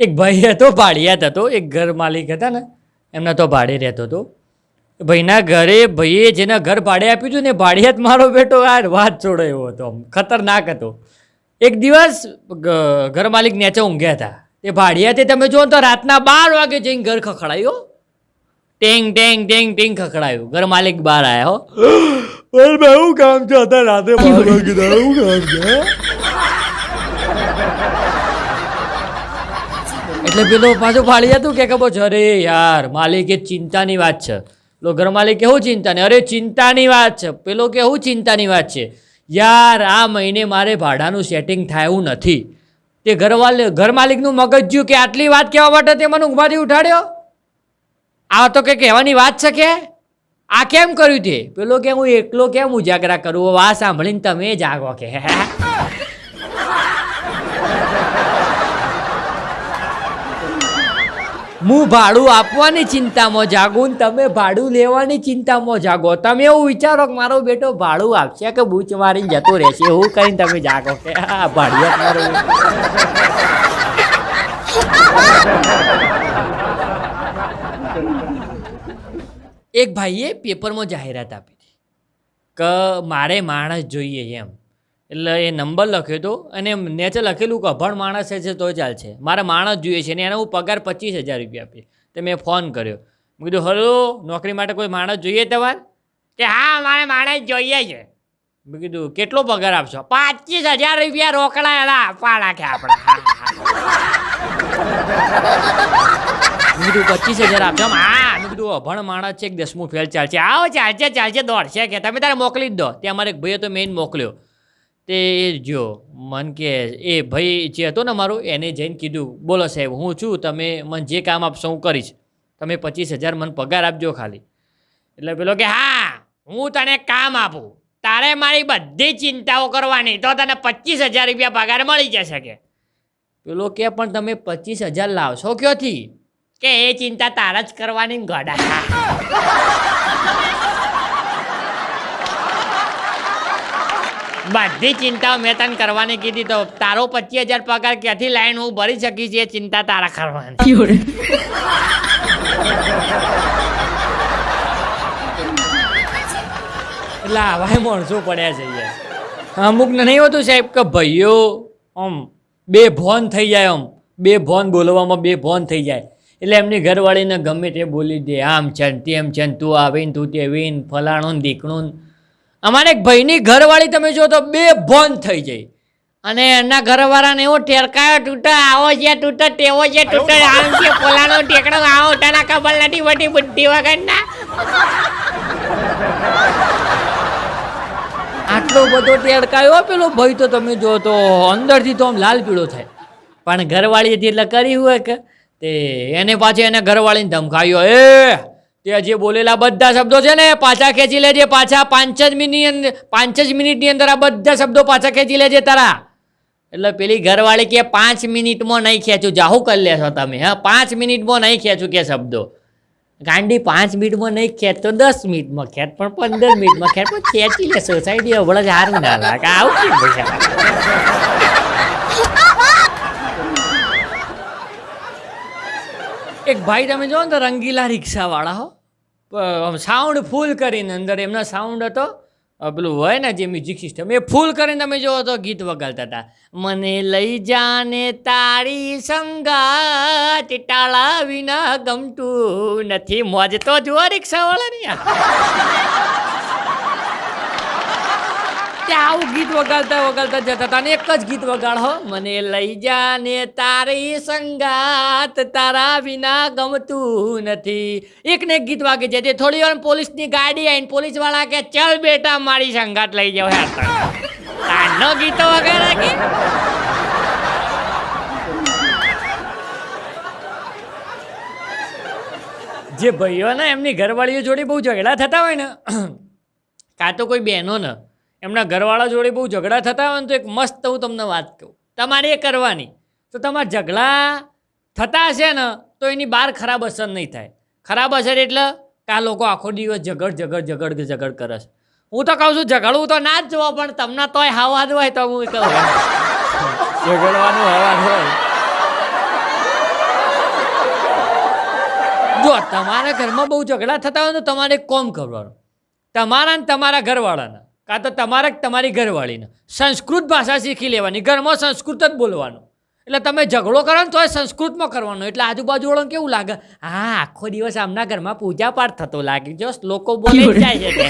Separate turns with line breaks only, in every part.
એક ભાઈ હતો, ભાડિયાત હતો, એક ઘર માલિક હતા ને, એમના તો ભાડે રહેતો હતો. ભાઈના ઘરે ભાઈએ જેના ઘર ભાડે આપ્યું હતું ને ભાડિયાત મારો બેટો આ વાત છોડો એવો હતો આમ, ખતરનાક હતો. એક દિવસ ઘર માલિક નેચે ઊંઘ્યા હતા. એ ભાડિયાતે, તમે જુઓ તો રાતના બાર વાગે જઈને ઘર ખખડાયો ટેંગ ટેંગ ટેંગ ટેંગ ખખડાયું. ઘર માલિક બહાર આવ્યો હો. કામ છે? અત્યારે રાતે બાર વાગે શું કામ છે એટલે પેલો પાછો ફાળી હતું કે ખબર છે, અરે યાર, માલિક એ ચિંતાની વાત છે. પેલો ઘર માલિક કેવું ચિંતા નહીં અરે ચિંતાની વાત છે. પેલો કેવું ચિંતાની વાત છે? યાર, આ મહિને મારે ભાડાનું સેટિંગ થાય નથી. તે ઘરવાલે ઘર માલિકનું મગજ જ્યું કે આટલી વાત કહેવા માટે તે મને ઊંઘમાંથી ઉઠાડ્યો? આ તો કે કહેવાની વાત છે કે? આ કેમ કર્યું તે? પેલો કે હું એકલો કેમ ઉજાગરા કરું? આ સાંભળીને તમે જાગો કે હું ભાડું આપવાની ચિંતામાં જાગું ને તમે ભાડું લેવાની ચિંતામાં જાગો. તમે એવું વિચારો કે મારો બેટો ભાડું આપશે કે બૂચ મારીને જતો રહેશે? એવું કહીને તમે જાગો કે આ ભાડિયા મારું. એક ભાઈએ પેપરમાં જાહેરાત આપી હતી કે મારે માણસ જોઈએ એમ. એટલે એ નંબર લખ્યો હતો અને નેચે લખેલું કે અભણ માણસ છે તો ચાલશે મારે માણસ જોઈએ છે અને એને હું પગાર પચીસ હજાર રૂપિયા આપીશ તો મેં ફોન કર્યો. મેં કીધું, હલો, નોકરી માટે કોઈ માણસ જોઈએ તમારે? કે, હા મારે માણસ જોઈએ છે. મેં કીધું, કેટલો પગાર આપશો? પચીસ હજાર રૂપિયા રોકડા એના આપવા નાખે આપણે. મેં કીધું, પચીસ હજાર આપશો હા. મેં કીધું, અભણ માણસ છે, એક દસમું ફેલ ચાલશે. આવો, ચાલશે ચાલશે, દોડશે કે, તમે તારે મોકલી જ દો. ત્યાં અમારે એક ભાઈએ તો મેઇન મોકલ્યો. તે જો મન કે, એ ભાઈ જે હતો ને મારો, એને જઈને કીધું, બોલો સાહેબ, હું છું, તમે મને જે કામ આપશો હું કરીશ. તમે પચીસ હજાર મને પગાર આપજો ખાલી. એટલે પેલો કે, હા, હું તને કામ આપું. તારે મારી બધી ચિંતાઓ કરવાની, તો તને પચીસ હજાર રૂપિયા પગાર મળી જશે કે. પેલો કે, પણ તમે પચીસ હજાર લાવશો ક્યોથી? કે, એ ચિંતા તારા જ કરવાની ગડા. બધી ચિંતાઓ મેં તને કરવાની કીધી તો તારો પચીસ હજાર પગાર ક્યાંથી લાઈન હું ભરી શકીશ એ ચિંતા તારા કરવાની. એટલે આવા માણસો પડ્યા છે યાર અમુક ને નહીં હોતું સાહેબ કે ભાઈઓ આમ બે ભોન થઈ જાય આમ. બે ભોન બોલવામાં બે ભોન થઈ જાય. એટલે એમની ઘરવાળીને ગમે તે બોલી દે આમ છે તેમ છે તું આવીને તું તેવીન ફલાણું ને દીકણું. અમારે એક ભાઈની ઘરવાળી તમે જો તો બે ભોન થઈ જાય. અને એના ઘરવાળાને એવો ટેરકાયો તૂટા આવો છે તૂટા તેવો છે તૂટે આમ છે પોલાનો ટેકડો આવો તારા ખબર નથી બધી બુદ્ધિ વગરના. આટલો બધો ટેડકાયો પેલો ભાઈ તો તમે જો તો અંદરથી તો આમ લાલ પીળો થાય. પણ ઘરવાળીએ એટલે કરી હોય કે તે એને પાછી એને ઘરવાળીને ધમકાયો એ તે જે બોલેલા બધા શબ્દો છે ને, પાછા ખેંચી લેજે, પાછા પાંચ જ મિનિટ અંદર પાંચ જ મિનિટની અંદર આ બધા શબ્દો પાછા ખેંચી લેજે તારા. એટલે પેલી ઘરવાળી કે, પાંચ મિનિટમાં નહીં ખેંચું. જાહુ કરી લેશો તમે, હા? પાંચ મિનિટમાં નહીં ખેંચું કે શબ્દો. ગાંડી પાંચ મિનિટમાં નહીં ખેંચ, તો દસ મિનિટમાં ખેંચ, પણ પંદર મિનિટમાં ખેંચ, પણ ખેંચી લેશો. સોસાયટી હવળ જ હારું ના લાગે. આવું એક ભાઈ તમે જો ને તો રંગીલા રિક્ષાવાળા હો. સાઉન્ડ ફૂલ કરીને અંદર એમનો સાઉન્ડ હતો. પેલું હોય ને જે મ્યુઝિક સિસ્ટમ એ ફૂલ કરીને તમે જુઓ તો ગીત વગાડતા હતા. મને લઈ જાને તારી સંગાત ટાળા વિના ગમતું નથી. મોજ તો જુઓ રિક્ષાવાળાની ત્યાં આવું ગીત વગાડતા વગાડતા જતા હતા એક જ ગીત વગાડો. મને લઈ જા ને તારી સંગાત, તારા વિના ગમતું નથી. એક ને એક ગીત વાગે છે તે થોડી વાર પોલીસની ગાડી આવીને પોલીસવાળા કે, ચલ બેટા, મારી સંગાત લઈ જાવ યાર ગીતો વગેરે કે? જે ભાઈઓ ને એમની ઘરવાળીઓ જોડે બહુ ઝઘડા થતા હોય ને, કાં તો કોઈ બહેનો ને એમના ઘરવાળા જોડે બહુ ઝઘડા થતા હોય ને તો એક મસ્ત હું તમને વાત કહું. તમારે એ કરવાની. તો તમારા ઝઘડા થતા હશે ને તો એની બહાર ખરાબ અસર નહીં થાય. ખરાબ અસર એટલે કે આ લોકો આખો દિવસ ઝઘડ ઝઘડ ઝઘડ ઝઘડ કરે છે. હું તો કહું છું ઝઘડવું તો ના જ જોવો પણ તમને તોય હવા જ હોય તો હું કહું. ઝઘડવાનું હવા હોય. જો તમારા ઘરમાં બહુ ઝઘડા થતા હોય તો તમારે એક કોમ કરવાનું. તમારા ને તમારા ઘરવાળાના. કાં તો તમારા જ તમારી ઘરવાળીને? સંસ્કૃત ભાષા શીખી લેવાની ઘરમાં સંસ્કૃત જ બોલવાનું. એટલે તમે ઝઘડો કરો ને તો એ સંસ્કૃતમાં કરવાનો. એટલે આજુબાજુવાળાને કેવું લાગે? હા આખો દિવસ આમના ઘરમાં પૂજા પાઠ થતો લાગે. જો લોકો બોલી જાય છે.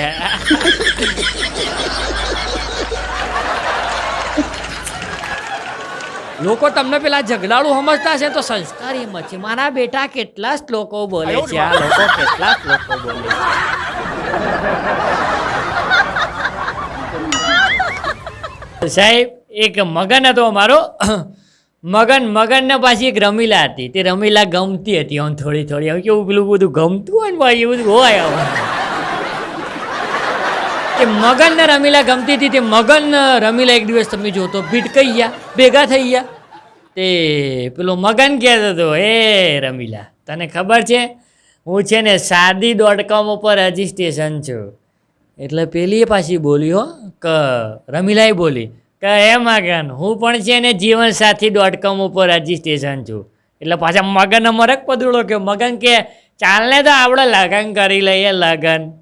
લોકો તમને પેલા ઝઘડાળું સમજતા છે તો સંસ્કાર એમ છે. મારા બેટા કેટલા શ્લોકો બોલે છે. આ લોકો કેટલા શ્લોકો બોલે છે. સાહેબ, એક મગન હતો અમારો. મગન, મગનને પાછી એક રમીલા હતી. તે રમીલા ગમતી હતી આમ થોડી થોડી. આમ કેવું પેલું બધું ગમતું હોય ને ભાઈ એવું બધું હોય. કે મગનને રમીલા ગમતી હતી. તે મગન રમીલા એક દિવસ તમે જોતો, ભીટકાઈ ગયા, ભેગા થઈ ગયા. તે પેલો મગન કહેતો હતો એ રમીલા, તને ખબર છે? હું છે ને સાદી ડોટ કોમ ઉપર રજિસ્ટ્રેશન છું. એટલે પેલી પાછી બોલી હો, કે, રમીલાએ બોલી, કે એ મગન હું પણ છે ને જીવનસાથી ડોટ કોમ ઉપર રજીસ્ટ્રેશન છું. એટલે પાછા મગન મરક પદુડો કે મગન કે, ચાલને તો આપણે લગન કરી લઈએ લગન.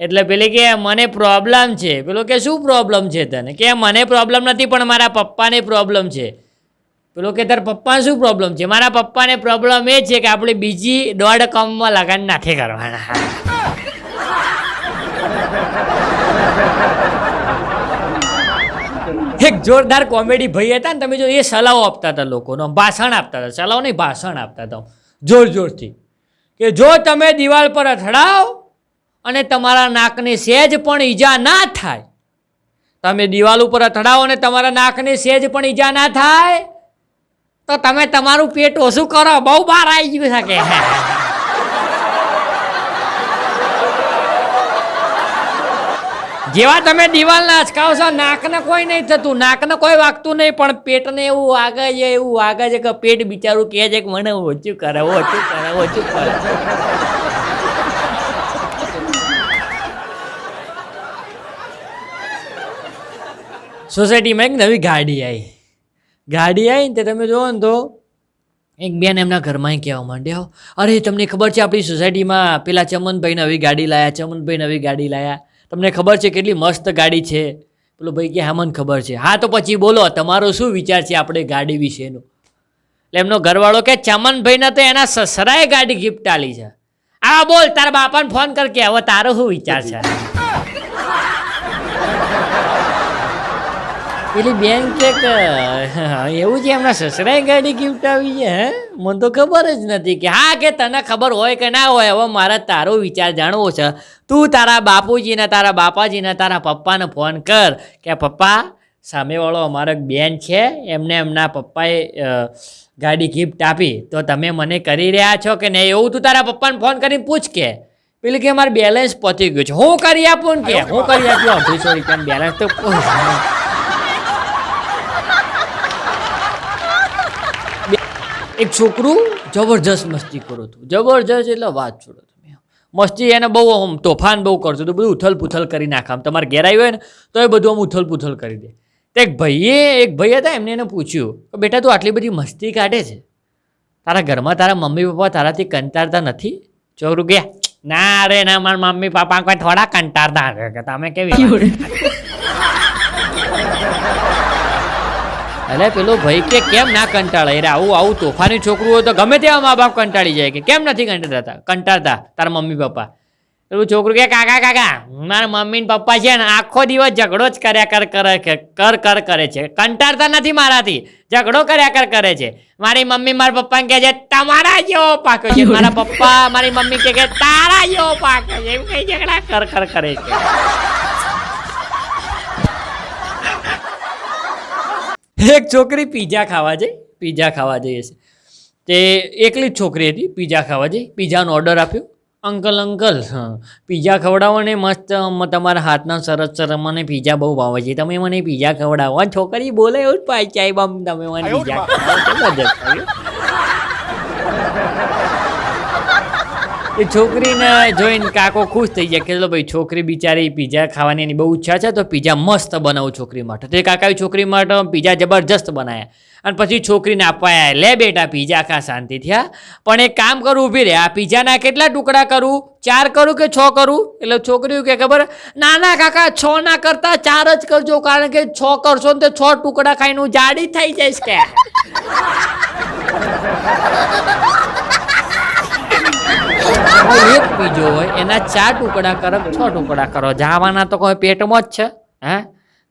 એટલે પેલી કે, મને પ્રોબ્લેમ છે. પેલો કે, શું પ્રોબ્લેમ છે તને? કે, મને પ્રોબ્લેમ નથી, પણ મારા પપ્પાને પ્રોબ્લેમ છે. પેલો કે, તાર પપ્પા શું પ્રોબ્લેમ છે? મારા પપ્પાને પ્રોબ્લેમ એ છે કે આપણે બીજી દોઢ કમમાં લગન નથી કરવાના. એક જોરદાર કોમેડી ભાઈ હતા ને તમે જો એ સલાહો આપતા હતા લોકોનો, ભાષણ આપતા હતા, સલાહો નહીં, ભાષણ આપતા હતા. જોર જોરથી કે જો તમે દિવાલ પર અથડાવ અને તમારા નાકને સહેજ પણ ઈજા ના થાય, તમે દિવાલ ઉપર અથડાવો અને તમારા નાકને સહેજ પણ ઈજા ના થાય, તો તમે તમારું પેટ ઓછું કરો, બહુ બહાર આવી ગયું શકે જેવા તમે દિવાલને અચકાવશો નાકને કોઈ નહીં થતું, નાકને કોઈ વાગતું નહીં, પણ પેટને એવું વાગે છે, એવું વાગે છે કે પેટ બિચારું કહે છે કે મને ઓછું કરે ઓછું કરે ઓછું કરે સોસાયટીમાં એક નવી ગાડી આવી ગાડી આવી ને તે તમે જુઓ ને તો એક બેન એમના ઘરમાં કહેવા માંડ્યા અરે, તમને ખબર છે આપણી સોસાયટીમાં પેલા ચમનભાઈ નવી ગાડી લાયા, ચમનભાઈ નવી ગાડી લાયા. તમને ખબર છે કેટલી મસ્ત ગાડી છે? પેલો ભાઈ કે હા, મને ખબર છે. હા, તો પછી બોલો, તમારો શું વિચાર છે આપણે ગાડી વિશેનો? એટલે એમનો ઘરવાળો કે ચમનભાઈને તો એના સસરાએ ગાડી ગિફ્ટ આલી છે. આ બોલ, તારા બાપાને ફોન કર કે, હવે તારો શું વિચાર છે? પેલી બેન કે એવું છે એમના સસરાએ ગાડી ગિફ્ટ આવી છે હે? મને તો ખબર જ નથી કે હા કે તને ખબર હોય કે ના હોય હવે મારે તારો વિચાર જાણવો છે. તું તારા બાપુજીને તારા બાપાજીને તારા પપ્પાને ફોન કર કે પપ્પા સામેવાળો અમારો બેન છે એમને એમના પપ્પાએ ગાડી ગિફ્ટ આપી. તો તમે મને કરી રહ્યા છો કે નહીં? એવું તું તારા પપ્પાને ફોન કરીને પૂછ કે. પેલી કે મારે બેલેન્સ પતી ગયું છે. હું કરી આપું કે? હું કરી આપ્યું અઢીસો રૂપિયાનું બેલેન્સ તો એક છોકરું જબરજસ્ત મસ્તી કરો હતું જબરજસ્ત એટલે વાત છોડો તમે મસ્તી એને બહુ આમ તોફાન બહુ કરતું હતું બધું ઉથલ પુથલ કરી નાખે. આમ તમારે ઘેર આવ્યો હોય ને તો એ બધું આમ ઉથલ પુથલ કરી દે. તો એક ભાઈએ એક ભાઈ હતા એમને એને પૂછ્યું કે બેટા તું આટલી બધી મસ્તી કાઢે છે? તારા ઘરમાં તારા મમ્મી પપ્પા તારાથી કંટાળતા નથી? છોકરું ગયા. ના રે ના મારા મમ્મી પપ્પા કોઈ થોડા કંટાળતા કે તમે કેવી વાત અરે પેલો ભાઈ કે કેમ ના કંટાળે? અરે આવું આવું તોફાની છોકરું હોય તો ગમે તેવા મા બાપ કંટાળી જાય કે કેમ નથી કંટાળતા? કંટાળતા, તારા મમ્મી પપ્પા. પેલું છોકરું કે, કાકા કાકા મારા મમ્મી ને પપ્પા છે ને આખો દિવસ ઝઘડો જ કર્યા કર, કરે કે કર કર, કરે છે. કંટાળતા નથી મારાથી. ઝઘડો કર્યા કર, કરે છે. મારી મમ્મી મારા પપ્પાને કહે છે, તમારા જેવો પાક્યો છે. મારા પપ્પા, મારી મમ્મી કે તારા જેવો પાક્યો છે. એમ કઈ ઝઘડા કર કર, કરે છે. એક છોકરી પીઝા ખાવા જઈ પીઝા ખાવા જઈએ છે તે એકલી જ છોકરી હતી પીઝા ખાવા જઈ પીઝાનો ઓર્ડર આપ્યો. અંકલ અંકલ હા પીઝા ખવડાવો ને મસ્ત તમારા હાથના સરસ સરસ મને પીઝા બહુ ભાવે છે. તમે મને પીઝા ખવડાવો. આ છોકરી બોલે એવું જ પાય ચાઈ બમ તમે મને પીઝા ખવડાવો. એ છોકરીને જોઈને કાકો ખુશ થઈ ગયા કે ભાઈ, છોકરી બિચારી પીઝા ખાવાની એની બહુ ઈચ્છા છે, તો પીઝા મસ્ત બનાવું છોકરી માટે. તો એ કાકાએ છોકરી માટે પીઝા જબરજસ્ત બનાવ્યા અને પછી છોકરીને આપવા લે બેટા, પીઝા ખા, શાંતિ થયા પણ એક કામ કરું ઊભી રહે આ પીઝાના કેટલા ટુકડા કરું? ચાર કરું કે છ કરું? એટલે છોકરી કે, ખબર ના ના, કાકા, છ ના કરતા ચાર જ કરજો, કારણ કે છ કરશો ને તો છ ટુકડા ખાઈને હું જાડી થઈ જઈશ કે. એક પીજો હોય, એના ચાર ટુકડા કરો છ ટુકડા કરો? જાવાના તો કોઈ પેટમાં જ છે, હે?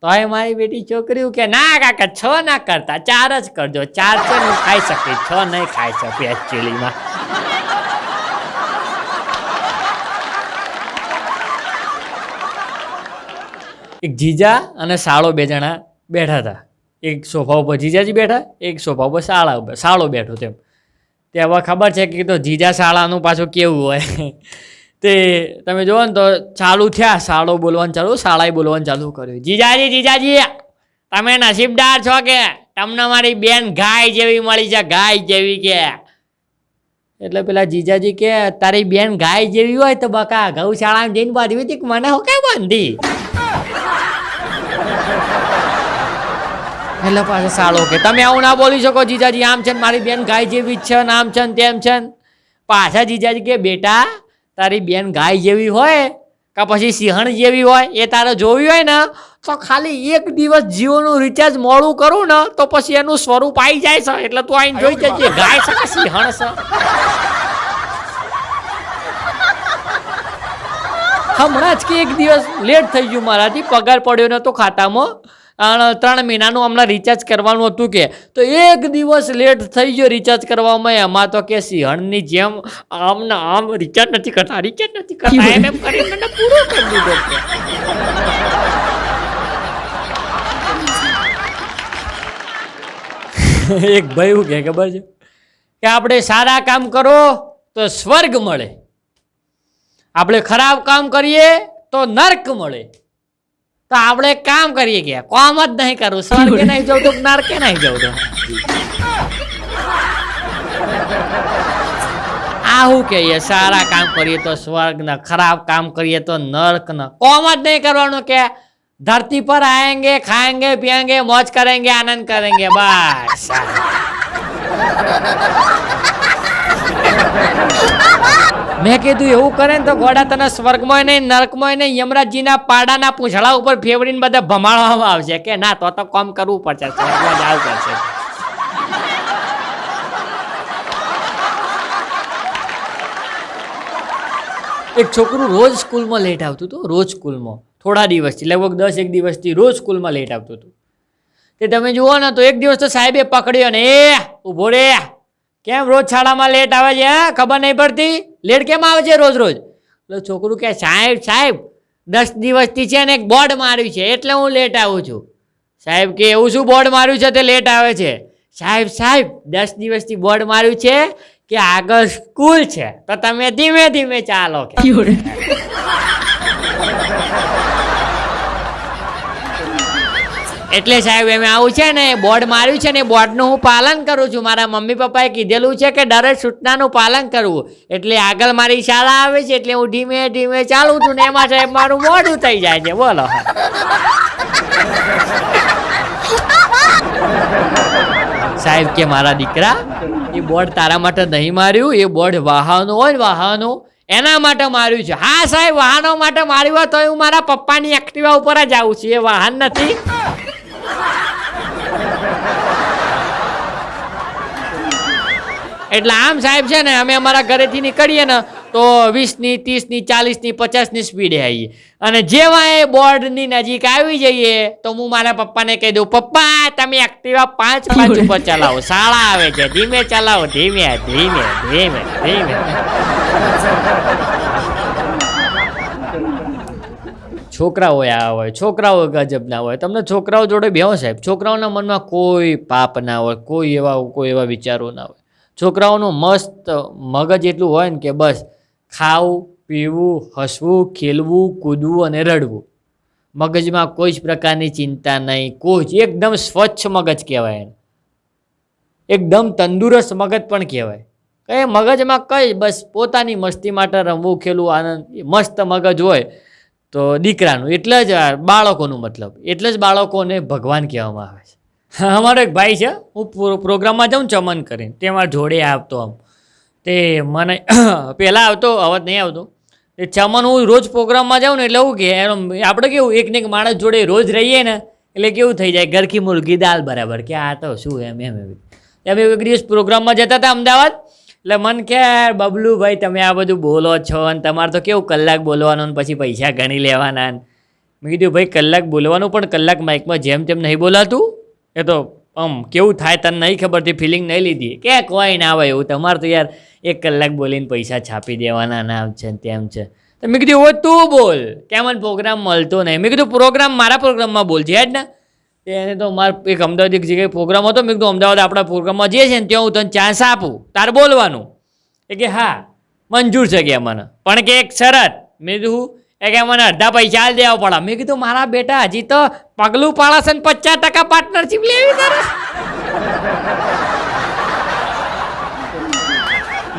તો એ મારી બેટી છોકરીઓ કે, ના કાકા, છ ના કરતા, ચાર જ કરજો. ચાર છે હું ખાઈ શકીશ, છ નહીં ખાઈ શકી એકચ્યુઅલીમાં એક જીજા અને સાળો બે જણા બેઠા હતા. એક સોફા ઉપર જીજાજી બેઠા, એક સોફા ઉપર સાળા સાળો બેઠો તેમ. તે હવે ખબર છે કે તો જીજા શાળાનું પાછું કેવું હોય. તે તમે જુઓ ને તો ચાલુ થયા, શાળો બોલવાનું ચાલુ, શાળાએ બોલવાનું ચાલુ કર્યું. જીજાજી જીજાજી, તમે નસીબદાર છો કે? તમને મારી બેન ગાય જેવી મળી છે, ગાય જેવી કે. એટલે પેલા જીજાજી કે, તારી બેન ગાય જેવી હોય તો બકા, ગૌશાળામાં જઈને બાંધવી હતી મને હું કઈ બાંધી? એટલે પાછો સાળો કે તમે આવું ના બોલી શકો જીજાજી આમ છે મારી બેન ગાય જેવી જ છે ને આમ છે ને તેમ છે ને. પાછા જીજાજી કે બેટા તારી બેન ગાય જેવી હોય કે પછી સિંહણ જેવી હોય એ તારે જોવી હોય ને તો ખાલી એક દિવસ જીઓનું રિચાર્જ મોડું કરું ને તો પછી એનું સ્વરૂપ આવી જાય છે. એટલે તું આઈને જોઈ જજે ગાય છે કે સિંહણ છે? હમણાં જ કે એક દિવસ લેટ થઈ ગયું મારાથી પગાર પડ્યો ને તો ખાતામાં ત્રણ મહિનાનું હમણાં રિચાર્જ કરવાનું હતું કે. તો એક દિવસ લેટ થઈ ગયો રિચાર્જ કરવામાં. એમાં તો કે સિંહણની જેમ આમ ને આમ રિચાર્જ નથી કરતા રિચાર્જ નથી કરતા. એમ એમ? કરીને મને પૂરો કરી દીધો એક ભાઈ એવું કે ખબર છે? કે આપણે સારા કામ કરો તો સ્વર્ગ મળે. આપણે ખરાબ કામ કરીએ તો નર્ક મળે. तो आप एक काम करिए गया कॉमर्स नहीं करो सर के नहीं जाओ तो नर के नहीं जाओ तो। के ये सारा काम करिए तो स्वर्ग न खराब काम करिए तो नर्क न। कॉमर्स नहीं करवाणो क्या? धरती पर आएँगे खाएँगे पियेंगे मौज करेंगे आनंद करेंगे बस। મેં કીધું, એવું કરે ને તો ઘોડા તને સ્વર્ગમાં નહીં, નરકમાં નહીં, યમરાજજીના પાડાના પૂંછડા ઉપર ફેવડીને બધા ભમાડવામાં આવશે. કે ના, તો તો કામ કરવું પડશે, સ્વર્ગમાં જ પડશે. એક છોકરું રોજ સ્કૂલમાં લેટ આવતું હતું, રોજ સ્કૂલમાં. થોડા દિવસથી, લગભગ દસ એક દિવસથી રોજ સ્કૂલમાં લેટ આવતું હતું. તે તમે જુઓ ને, તો એક દિવસ તો સાહેબે પકડ્યો ને, એ, ઊભો રે. કેમ રોજ શાળામાં લેટ આવે છે, હા? ખબર નહીં પડતી? લેટ કેમ આવે છે રોજ રોજ? એટલે છોકરું કે, સાહેબ સાહેબ, દસ દિવસથી છે ને એક બોર્ડ માર્યું છે, એટલે હું લેટ આવું છું. સાહેબ કે, એવું શું બોર્ડ માર્યું છે તે લેટ આવે છે? સાહેબ સાહેબ, દસ દિવસથી બોર્ડ માર્યું છે કે આગળ સ્કૂલ છે. તો તમે ધીમે ધીમે ચાલો કે. એટલે સાહેબ, એમ આવું છે ને, બોર્ડ માર્યું છે ને બોર્ડનું હું પાલન કરું છું. મારા મમ્મી પપ્પાએ કીધેલું છે કે દરેક સૂચનાનું પાલન કરવું. એટલે આગળ મારી શાળા આવે છે, એટલે હું ધીમે ધીમે ચાલું છું ને, એમાં સાહેબ, મારું મોડું થઈ જાય છે. બોલો. સાહેબ કે મારા દીકરા, એ બોર્ડ તારા માટે નહીં માર્યું, એ બોર્ડ વાહનો હોય વાહનો એના માટે માર્યું છે. હા સાહેબ, વાહનો માટે માર્યું હોય તો હું મારા પપ્પાની એક્ટિવા ઉપર જ આવું છું. એ વાહન નથી. એટલે આમ સાહેબ છે ને, અમે અમારા ઘરેથી નીકળીએ ને, તો વીસની, ત્રીસની, ચાલીસની, પચાસની સ્પીડે આવીએ. અને જેવા એ બોર્ડની નજીક આવી જઈએ, તો હું મારા પપ્પાને કહી દઉં, પપ્પા, તમે એક્ટિવા પાંચ પાંચ ઉપર ચલાવો. શાળા આવે છે. ધીમે ચલાવો. ધીમે ધીમે ધીમે ધીમે. છોકરાઓ આ હોય, છોકરાઓ ગજબના હોય. તમને છોકરાઓ જોડે બેહો સાહેબ. છોકરાઓના મનમાં કોઈ પાપ ના હોય, કોઈ એવા કોઈ એવા વિચારો ના હોય. છોકરાઓનું મસ્ત મગજ એટલું હોય ને કે બસ ખાવું, પીવું, હસવું, ખેલવું, કૂદવું અને રડવું. મગજમાં કોઈ જ પ્રકારની ચિંતા નહીં, કોઈ જ. એકદમ સ્વચ્છ મગજ કહેવાય એને. એકદમ તંદુરસ્ત મગજ પણ કહેવાય. કંઈ મગજમાં કંઈ બસ પોતાની મસ્તી માટે રમવું, ખેલવું, આનંદ મસ્ત મગજ હોય તો દીકરાનું. એટલે જ બાળકોનું મતલબ. એટલે જ બાળકોને ભગવાન કહેવામાં આવે છે. અમારો એક ભાઈ છે. હું પ્રોગ્રામમાં જાઉં ચમન કરીને. તે મારા જોડે આવતો આમ. તે મને પહેલાં આવતો અવાજ નહીં આવતો. એ ચમન, હું રોજ પ્રોગ્રામમાં જાઉં ને એટલે એવું કે, એનો આપણે કેવું એક ને એક માણસ જોડે રોજ રહીએ ને, એટલે કેવું થઈ જાય, ઘરકી મુર્ગી દાલ બરાબર. કે આ તો શું એમ એમ એમ. એમ એક દિવસ પ્રોગ્રામમાં જતા હતા અમદાવાદ. એટલે મન કે બબલુ ભાઈ તમે આ બધું બોલો છો અને તમારે તો કેવું કલાક બોલવાનું પછી પૈસા ગણી લેવાના મેં કીધું, ભાઈ, કલાક બોલવાનું પણ કલાક માઇકમાં જેમ તેમ નહીં બોલાતું. એ તો આમ કેવું થાય તને નહીં ખબર તે ફિલિંગ નહીં લીધી. કે કોઈ ના આવે એવું તમારે તો યાર એક કલાક બોલીને પૈસા છાપી દેવાના નામ છે તેમ છે. તો મેં કીધું હવે તું બોલ. કે મને પ્રોગ્રામ મળતો નહીં. મેં કીધું પ્રોગ્રામ મારા પ્રોગ્રામમાં બોલજે જ ને? એને તો મારે એક અમદાવાદ એક જગ્યાએ પ્રોગ્રામ હતો. મેં કીધું, અમદાવાદ આપણા પ્રોગ્રામમાં જે છે ને ત્યાં હું તને ચાન્સ આપું. તાર બોલવાનું. એ કે, હા. મંજૂર છે કે મને. પણ કે, એક શરત. મેં કીધું એ કે મને અડધા પૈસા આલ દેવા પડે. મેં કીધું, મારા બેટા, હજી તો પગલું પાડશે ને પચાસ ટકા પાર્ટનરશીપ લેવી કરે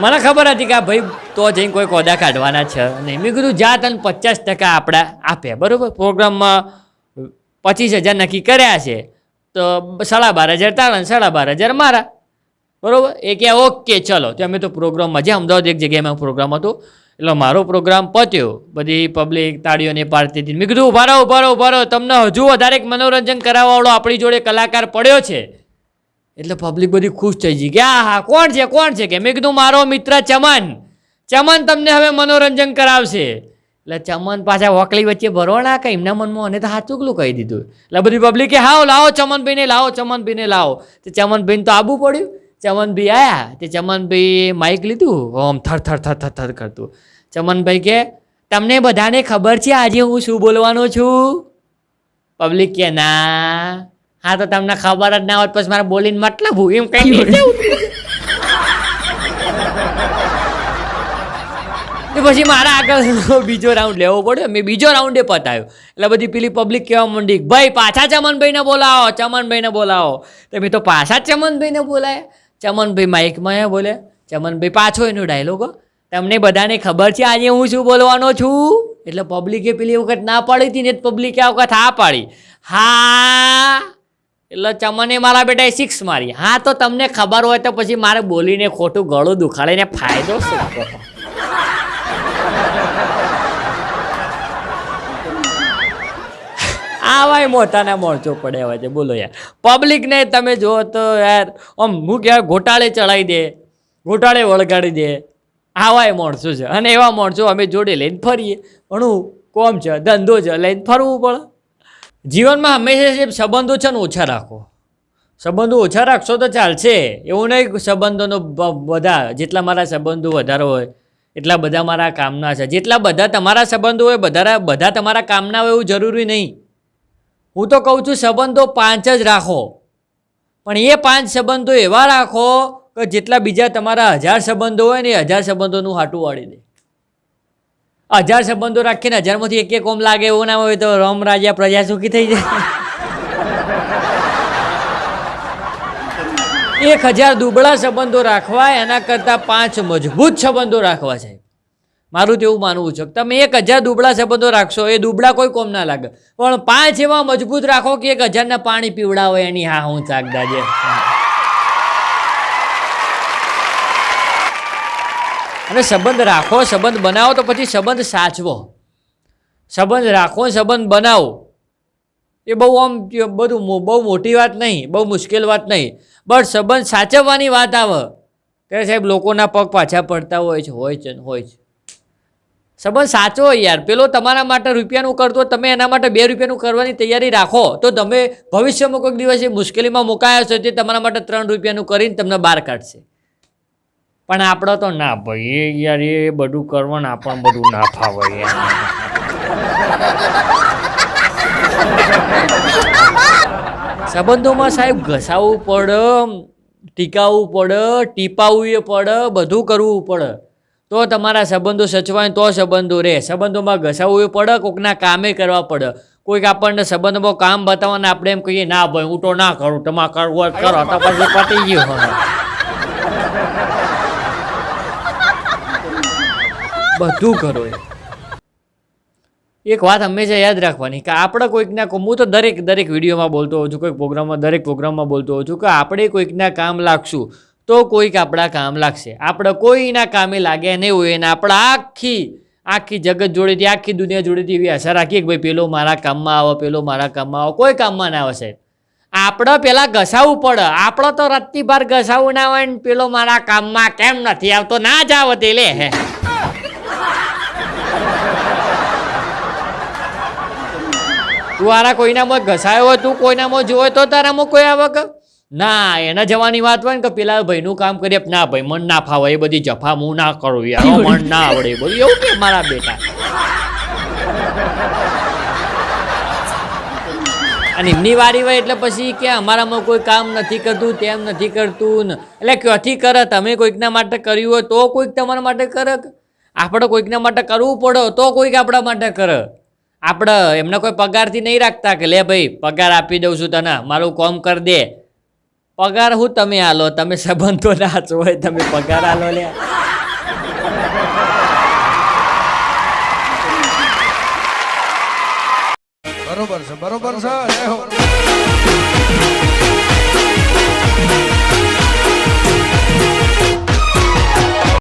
મને ખબર હતી કે ભાઈ તો જઈને કોઈ કોદા કાઢવાના છે નહીં. મેં કીધું, જા તને પચાસ ટકા આપણા આપે. બરાબર? પ્રોગ્રામમાં પચીસ હજાર નક્કી કર્યા છે. તો સાડા બાર હજાર તારા ને સાડા બાર હજાર મારા. બરોબર? એ કે, ઓકે, ચલો. તો અમે તો પ્રોગ્રામમાં જે અમદાવાદ એક જગ્યાએ પ્રોગ્રામ હતો. એટલે મારો પ્રોગ્રામ પત્યો. બધી પબ્લિક તાળીઓને પાડતી હતી. મેં કીધું, ઊભા રહો ઊભા રહો ઊભા રહો. તમને હજુ વધારે મનોરંજન કરાવવાવાળો આપણી જોડે કલાકાર પડ્યો છે. એટલે પબ્લિક બધી ખુશ થઈ ગઈ કે, આ હા કોણ છે કોણ છે? કે મેં કીધું, મારો મિત્ર ચમન. ચમન તમને હવે મનોરંજન કરાવશે. એટલે ચમન પાછા વોકલી વચ્ચે ભરવાના કે એમના મનમાં અને તો હાચુકલું કહી દીધું. એટલે બધી પબ્લિકે હાવ લાવો ચમનભાઈને લાવો ચમનભાઈને, લાવો. તો ચમનભાઈને તો આબુ પડ્યું. ચમનભાઈ આવ્યા તે ચમનભાઈ માઇક લીધું. ઓમ થર થર થર થર થર કરતું. ચમનભાઈ કે, તમને બધાને ખબર છે આજે હું શું બોલવાનો છું? પબ્લિક કે, ના. હા, તો તમને ખબર જ ના હોત પછી મારે બોલીને મતલબ હું એમ કઈ નહીં. પછી મારા આગળ બીજો રાઉન્ડ લેવો પડ્યો. મેં બીજો રાઉન્ડે પતાવ્યો એટલે બધી પેલી પબ્લિક કહેવા માંડી ભાઈ, પાછા ચમનભાઈને બોલાવો ચમનભાઈને બોલાવો. તો મેં તો પાછા ચમનભાઈને બોલાયા. ચમનભાઈ માઇકમાં એ બોલે. ચમનભાઈ પાછો એનો ડાયલોગ તમને બધાને ખબર છે, આજે હું શું બોલવાનો છું? એટલે પબ્લિકે પેલી વખત ના પાડી હતી ને પબ્લિકે આ વખત હા પાડી. હા. એટલે ચમને મારા બેટાએ સિક્સ મારી. હા, તો તમને ખબર હોય તો પછી મારે બોલીને ખોટું ગળું દુખાડીને ફાયદો શું? આવાય મોટાના મોરચો પડે હોય છે, બોલો યાર. પબ્લિકને તમે જુઓ તો યાર, આમ હું કહેવાય ઘોટાળે ચડાવી દે ઘોટાળે વળગાડી દે, આવાય માણસો છે? અને એવા માણસો અમે જોડે લઈને ફરીએ. ઘણું કોમ છે, ધંધો છે, લઈને ફરવું પડે. જીવનમાં હંમેશા જે સંબંધો છે ને ઓછા રાખો. સંબંધો ઓછા રાખશો તો ચાલશે. એવું નહીં સંબંધોનો બધા જેટલા મારા સંબંધો વધારો હોય, એટલા બધા મારા કામના છે. જેટલા બધા તમારા સંબંધો હોય બધા બધા તમારા કામના હોય એવું જરૂરી નહીં. હું તો કહું છું, સંબંધો પાંચ જ રાખો. પણ એ પાંચ સંબંધો એવા રાખો કે જેટલા બીજા તમારા હજાર સંબંધો હોય ને એ હજાર સંબંધોનું હાટું વાળી દે. હજાર સંબંધો રાખીને હજારમાંથી એક એક ઓમ લાગે એવું ના હોય તો રમ રાજા પ્રજા સુખી થઈ જાય. એક હજાર દુબળા સંબંધો રાખવા, એના કરતાં પાંચ મજબૂત સંબંધો રાખવા છે મારું તેવું માનવું છે. તમે એક હજાર દુબળા સંબંધો રાખશો, એ દુબળા કોઈ કોમ ના લાગે. પણ પાંચ એવા મજબૂત રાખો કે એક હજારના પાણી પીવડાવો એની હા હું ચાકદા છે અને સંબંધ રાખો, સંબંધ બનાવો તો પછી સંબંધ સાચવો. સંબંધ રાખો, સંબંધ બનાવો. એ બહુ આમ બધું બહુ મોટી વાત નહીં, બહુ મુશ્કેલ વાત નહીં. બટ સંબંધ સાચવવાની વાત આવે. ત્યારે સાહેબ, લોકોના પગ પાછા પડતા હોય છે હોય છે હોય છે. સંબંધ સાચો યાર. પેલો તમારા માટે રૂપિયાનું કરતો તમે એના માટે બે રૂપિયાનું કરવાની તૈયારી રાખો. તો તમે ભવિષ્યમાં કોઈક દિવસ એ મુશ્કેલીમાં મુકાયા છો તે તમારા માટે ત્રણ રૂપિયાનું કરીને તમને બહાર કાઢશે. પણ આપણો તો ના ભાઈ, એ યાર એ બધું કરવાનું, આપણને બધું ના ફાવે સંબંધોમાં સાહેબ ઘસાવવું પડે ટીકાવવું પડે ટીપાવવું પડે, બધું કરવું પડે. તો તમારા સંબંધો સચવાય તો સંબંધો રહે. સંબંધોમાં ઘસાવવું પડે કોઈકના કામે કરવા પડે. કોઈક આપણને સંબંધમાં કામ બતાવવાને આપણે એમ કહીએ, ના ભાઈ, હું તો ના કરું તમારે કરવું કરો. તો પછી પતી ગયું બધું કરો એક વાત હંમેશા યાદ રાખવાની કે આપણે કોઈકના હું તો દરેક દરેક વિડીયોમાં બોલતો હોઉં છું, કોઈક પ્રોગ્રામમાં, દરેક પ્રોગ્રામમાં બોલતો હોઉં છું કે આપણે કોઈકના કામ લાગશું. તો કોઈક આપણા કામ લાગશે. આપણે કોઈના કામે લાગે નહીં હોય અને આપણે આખી આખી જગત જોડેથી, આખી દુનિયા જોડેથી એવી આશા રાખીએ કે ભાઈ પેલો મારા કામમાં આવો, પેલો મારા કામમાં આવો. કોઈ કામમાં ના આવે સાહેબ. આપણે પેલા ઘસાવવું પડે. આપણે તો રત્તી બાર ઘસાવવું ના હોય ને પેલો મારા કામમાં કેમ નથી આવતો? ના જ આવે તે લે, હે. તું આરા કોઈનામાં ઘસાયો હોય, તું કોઈનામાં જોવે તો તારામાં કોઈ આવે કે ના એના જવાની વાત હોય ને કે પેલા ભાઈનું કામ કરીએ. ના ભાઈ મન ના ફાવે એ બધી જફા હું ના કરું. યાર મન ના આવડે એ બધું. એવું કે મારા બેટા? અને એમની વારી હોય એટલે પછી કે અમારામાં કોઈ કામ નથી કરતું તેમ નથી કરતું એટલે ક્યાંથી કરે? તમે કોઈકના માટે કર્યું હોય તો કોઈક તમારા માટે કરે? આપણે કોઈકના માટે કરવું પડે તો કોઈક આપણા માટે કરે. આપણે એમને કોઈ પગારથી નહીં રાખતા કે લે ભાઈ પગાર આપી દઉં છું તને. મારું કોમ કર દે. પગાર હું તમે આલો? તમે સંબંધો ના છો હોય તમે પગાર આલો લે
બરોબર છે બરોબર છે